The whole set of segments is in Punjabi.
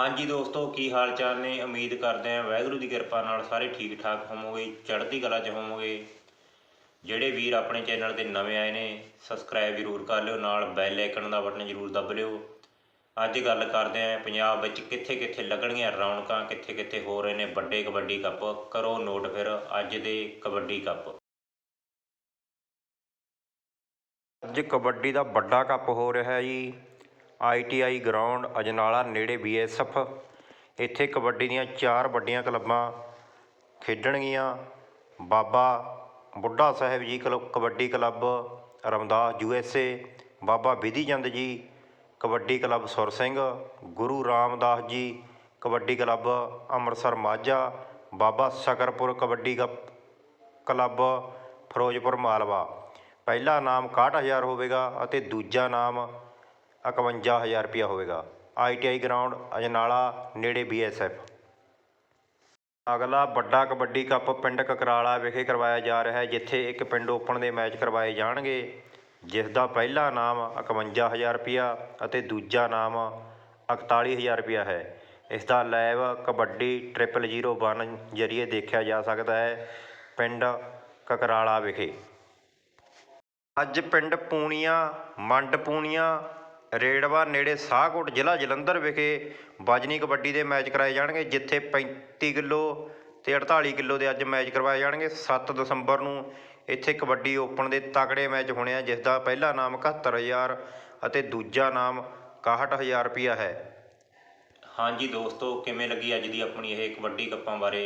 ਹਾਂਜੀ ਦੋਸਤੋ, ਕੀ ਹਾਲ ਚਾਲ ਨੇ? ਉਮੀਦ ਕਰਦੇ ਆਂ ਵਾਹਿਗੁਰੂ ਦੀ ਕਿਰਪਾ ਨਾਲ ਸਾਰੇ ਠੀਕ ਠਾਕ ਹੋਵੋਗੇ, ਚੜ੍ਹਦੀ ਕਲਾ 'ਚ ਹੋਵੋਗੇ। ਜਿਹੜੇ ਵੀਰ ਆਪਣੇ ਚੈਨਲ ਤੇ ਨਵੇਂ ਆਏ ਨੇ, ਸਬਸਕ੍ਰਾਈਬ ਜ਼ਰੂਰ ਕਰ ਲਿਓ, ਨਾਲ ਬੈਲ ਆਈਕਨ ਦਾ ਬਟਨ ਜ਼ਰੂਰ ਦੱਬ ਲਿਓ। ਅੱਜ ਗੱਲ ਕਰਦੇ ਆਂ ਪੰਜਾਬ ਵਿੱਚ ਕਿੱਥੇ ਕਿੱਥੇ ਲੱਗਣਗੀਆਂ ਰੌਣਕਾਂ ਕਿੱਥੇ ਕਿੱਥੇ ਹੋ ਰਹੇ ਨੇ ਵੱਡੇ ਕਬੱਡੀ ਕੱਪ। ਕਰੋ ਨੋਟ ਫਿਰ ਅੱਜ ਦੇ ਕਬੱਡੀ ਕੱਪ। ਅੱਜ ਕਬੱਡੀ ਦਾ ਵੱਡਾ ਕੱਪ ਹੋ ਰਿਹਾ ਜੀ। I T I ground Ajnala ਨੇੜੇ ਬੀਐਸਐਫ ਇੱਥੇ ਕਬੱਡੀ ਦੀਆਂ ਚਾਰ ਵੱਡੀਆਂ ਕਲੱਬਾਂ ਖੇਡਣਗੀਆਂ। ਬਾਬਾ ਬੁੱਢਾ ਸਾਹਿਬ ਜੀ ਕਲ kabaddi club Ramdas U S A. Baba Vidhi Chand ji kabaddi club ਸੁਰ Singh. Guru Ramdas ji kabaddi club Amritsar Majha. Baba Shakarpur kabaddi cup, club Firozpur Malwa. ਪਹਿਲਾ ਨਾਮ 61000 ਹੋਵੇਗਾ ਅਤੇ ਦੂਜਾ ਨਾਮ 51000 ਰੁਪਇਆ ਹੋਵੇਗਾ। I T I ground, Ajnala, ਨੇੜੇ ਬੀਐਸਐਫ ਅਗਲਾ ਵੱਡਾ ਕਬੱਡੀ ਕੱਪ ਪਿੰਡ ਕਕਰਾਲਾ ਵਿਖੇ ਕਰਵਾਇਆ ਜਾ ਰਿਹਾ ਹੈ, ਜਿੱਥੇ ਇੱਕ ਪਿੰਡ ਓਪਨ ਦੇ ਮੈਚ ਕਰਵਾਏ ਜਾਣਗੇ ਜਿਸ ਦਾ ਪਹਿਲਾ ਨਾਮ 51000 ਰੁਪਇਆ ਅਤੇ ਦੂਜਾ ਨਾਮ 41000 ਰੁਪਇਆ ਹੈ। ਇਸ ਦਾ ਲਾਈਵ ਕਬੱਡੀ ਟ੍ਰਿਪਲ 01 ਜਰੀਏ ਦੇਖਿਆ ਜਾ ਸਕਦਾ ਹੈ ਪਿੰਡ ਕਕਰਾਲਾ ਵਿਖੇ। ਅੱਜ ਪਿੰਡ ਪੂਣੀਆਂ, ਮੰਡ ਪੂਣੀਆਂ ਰੇੜਵਾ ਨੇੜੇ ਸਾਹਕੋਟ ਜ਼ਿਲ੍ਹਾ ਜਲੰਧਰ ਵਿਖੇ ਵਜਨੀ ਕਬੱਡੀ ਦੇ ਮੈਚ ਕਰਾਏ ਜਾਣਗੇ, ਜਿੱਥੇ 35 ਕਿਲੋ ਤੇ 48 ਕਿਲੋ ਦੇ ਅੱਜ ਮੈਚ ਕਰਵਾਏ ਜਾਣਗੇ। 7 ਦਸੰਬਰ ਨੂੰ ਇੱਥੇ ਕਬੱਡੀ ਓਪਨ ਦੇ ਤਕੜੇ ਮੈਚ ਹੋਣੇ ਆ ਜਿਸ ਦਾ ਪਹਿਲਾ ਨਾਮ 71000 ਅਤੇ ਦੂਜਾ ਨਾਮ 61000 ਰੁਪਇਆ ਹੈ। ਹਾਂਜੀ ਦੋਸਤੋ, ਕਿਵੇਂ ਲੱਗੀ ਅੱਜ ਦੀ ਆਪਣੀ ਇਹ ਕਬੱਡੀ ਕੱਪਾਂ ਬਾਰੇ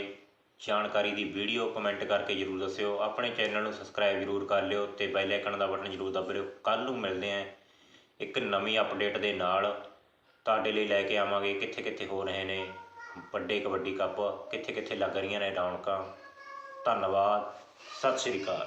ਜਾਣਕਾਰੀ ਦੀ ਵੀਡੀਓ, ਕਮੈਂਟ ਕਰਕੇ ਜਰੂਰ ਦੱਸਿਓ। ਆਪਣੇ ਚੈਨਲ ਨੂੰ ਸਬਸਕ੍ਰਾਈਬ ਜਰੂਰ ਕਰ ਲਿਓ ਤੇ ਬੈਲ ਆਈਕਨ ਦਾ ਬਟਨ ਜਰੂਰ ਦਬ ਲਿਓ। ਕੱਲ ਨੂੰ ਮਿਲਦੇ ਆਂ ਇੱਕ ਨਵੀਂ ਅਪਡੇਟ ਦੇ ਨਾਲ ਤੁਹਾਡੇ ਲਈ ਲੈ ਕੇ ਆਵਾਂਗੇ। ਕਿੱਥੇ ਕਿੱਥੇ ਹੋ ਰਹੇ ਨੇ? ਵੱਡੇ ਕਬੱਡੀ ਕੱਪ ਕਿੱਥੇ ਕਿੱਥੇ ਲੱਗ ਰਹੀਆਂ ਨੇ ਰੌਣਕਾਂ? ਧੰਨਵਾਦ। ਸਤਿ ਸ਼੍ਰੀ ਅਕਾਲ।